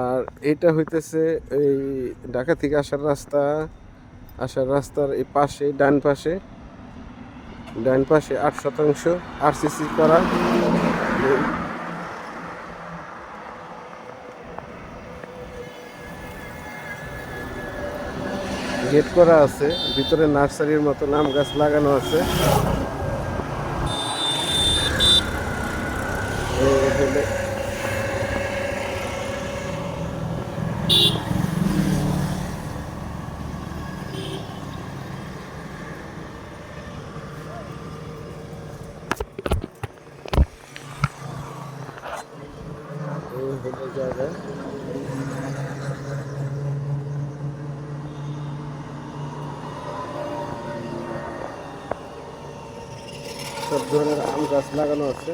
আর এটা হইতেছে এই ঢাকা থেকে আসার রাস্তা, আসার রাস্তার এই পাশে, ডান পাশে ডান পাশে আট শতাংশ আরসিসি করা। গেট করা আছে, ভিতরে নার্সারির মতো আম গাছ লাগানো আছে। হলো এই হলো জায়গা সব ধরনের আম গাছ লাগানো আছে।